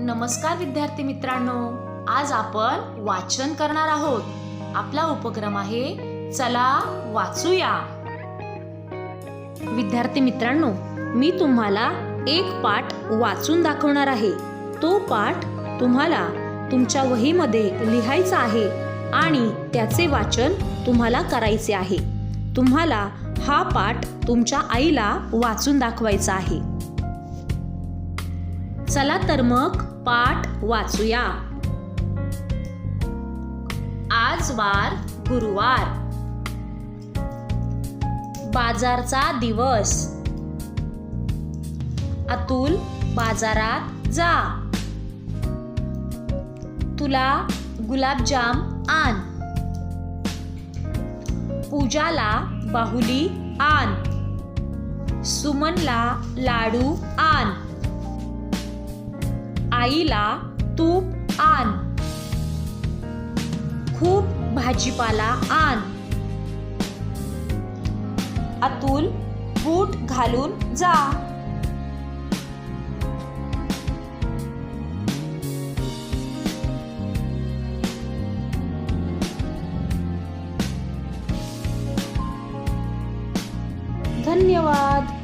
नमस्कार विद्यार्थी मित्रांनो आज आपण वाचन करणार आहोत. आपला उपक्रम आहे चला वाचूया. विद्यार्थी मित्रांनो मी तुम्हाला एक पाठ वाचून दाखवणार आहे. तो पाठ तुम्हाला तुमच्या वहीमध्ये लिहायचा आहे आणि त्याचे वाचन तुम्हाला करायचे आहे. तुम्हाला हा पाठ तुमच्या आईला वाचून दाखवायचा आहे. चला तर मग पाठ वाचूया. आज वार गुरुवार. बाजारचा दिवस. अतुल बाजारात जा. तुला गुलाबजाम आण. पूजाला बाहुली आण. सुमनला लाडू आण. आईला तूप आण. खूप भाजीपाला आण. अतुल बूट घालून जा. धन्यवाद.